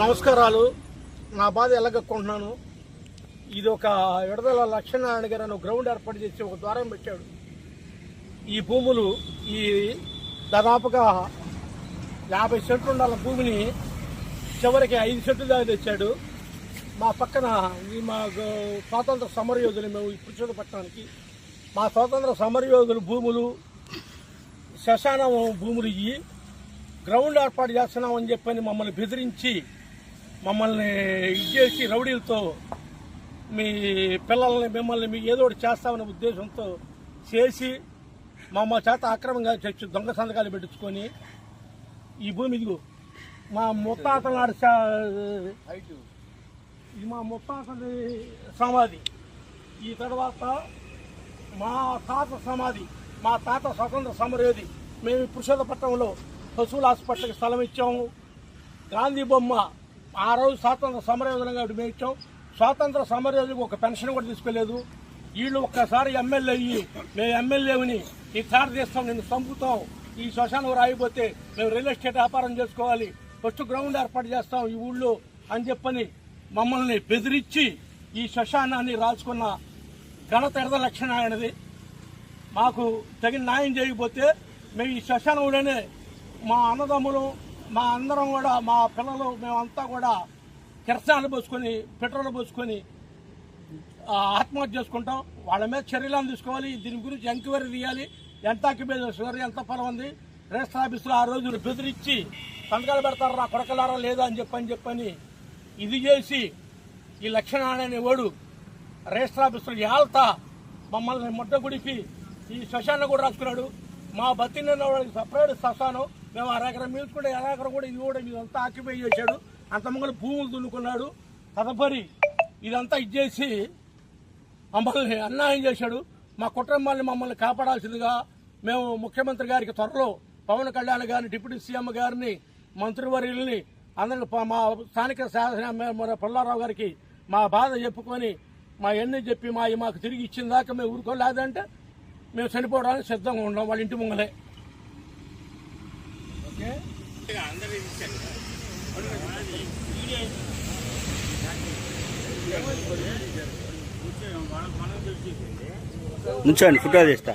నమస్కారాలు. నా బాధ ఎలాగొక్కుంటున్నాను? ఇది ఒక విడదల లక్ష్మీనారాయణ గారు అని గ్రౌండ్ ఏర్పాటు చేసి ఒక ద్వారం పెట్టాడు. ఈ భూములు ఈ దాదాపుగా యాభై సెంట్లు ఉండాల భూమిని చివరికి ఐదు సెంట్లు దాకా తెచ్చాడు. మా పక్కన ఈ మా స్వాతంత్ర సమరయోధులు మేము ఇప్పుడు చూడపట్టడానికి మా స్వాతంత్ర సమరయోధులు భూములు శ్మశానం భూములు ఇవి గ్రౌండ్ ఏర్పాటు చేస్తున్నామని చెప్పని మమ్మల్ని బెదిరించి మమ్మల్ని ఇచ్చేసి రౌడీలతో మీ పిల్లల్ని మిమ్మల్ని మీ ఏదో ఒకటి చేస్తామనే ఉద్దేశంతో చేసి మా మా చేత అక్రమంగా చచ్చి దొంగ సంతకాలు పెట్టించుకొని ఈ భూమి ఇదిగో మా ముత్తాతల నాడు ఇది మా ముత్తాతది సమాధి. ఈ తర్వాత మా తాత సమాధి మా తాత స్వతంత్ర సమరేది మేము పురుషోత్తపట్నంలో పశువుల హాస్పిటల్కి స్థలం ఇచ్చాము. గాంధీ బొమ్మ ఆ రోజు స్వాతంత్ర సమరయోధులు కాబట్టి మేము ఇచ్చాం. స్వాతంత్ర సమరయోధులకు ఒక పెన్షన్ కూడా తీసుకోలేదు వీళ్ళు ఒక్కసారి ఎమ్మెల్యే అయ్యి మేము ఎమ్మెల్యేని ఈ తాట తీస్తాం నేను చంపుతాం ఈ శ్మశానం రాయిపోతే మేము రియల్ ఎస్టేట్ వ్యాపారం చేసుకోవాలి ఫస్ట్ గ్రౌండ్ ఏర్పాటు చేస్తాం ఈ ఊళ్ళో అని చెప్పని మమ్మల్ని బెదిరించి ఈ శ్మశానాన్ని రాసుకున్న ఘనత ఎడద లక్షణాయనది మాకు తగిన న్యాయం చేయకపోతే మేము ఈ శ్మశానంలోనే మా అన్నదమ్ములు మా అందరం కూడా మా పిల్లలు మేమంతా కూడా కిరసాలు పోసుకొని పెట్రోల్ పోసుకొని ఆత్మహత్య చేసుకుంటాం. వాళ్ళ మీద చర్యలను తీసుకోవాలి. దీని గురించి ఎంక్వైరీ తీయాలి. ఎంత అక్యుపేషన్ ఎంత పొలం ఉంది? రిజిస్టర్ ఆఫీసులో ఆ రోజు బెదిరించి సంతకాలు పెడతారు నా కొడకలారా లేదా అని చెప్పని చెప్పని ఇది చేసి ఈ లక్షణాన్ని ఓడు వాడు రిజిస్టర్ ఆఫీసులో ఏళ్తా మమ్మల్ని ముడ్డ గుడిపి ఈ శ్మశానం కూడా రాసుకున్నాడు. మా బతిన్న వాళ్ళకి సపరేట్ శ్మశానం. మేము అరెకరం మీల్చుకుంటే ఎలాకరం కూడా ఇది కూడా ఇదంతా ఆక్యుపై చేశాడు. ముందు భూములు దున్నుకున్నాడు. తదుపరి ఇదంతా ఇచ్చేసి మమ్మల్ని అన్యాయం చేశాడు. మా కుటుంబాన్ని మమ్మల్ని కాపాడాల్సిందిగా మేము ముఖ్యమంత్రి గారికి త్వరలో పవన్ కళ్యాణ్ గారిని డిప్యూటీ సీఎం గారిని మంత్రివర్యుల్ని అందరిని మా స్థానిక శాసన మన పుల్లారావు గారికి మా బాధ చెప్పుకొని మా ఎన్ని చెప్పి మా మాకు తిరిగి ఇచ్చిన దాకా మేము ఊరుకోలేదంటే మేము చనిపోవడానికి సిద్ధంగా ఉన్నాం వాళ్ళ ఇంటి ముంగలే. కరెక్ట్గా అందరూ ఇచ్చాను నుంచోండి ఫోటో తీస్తా.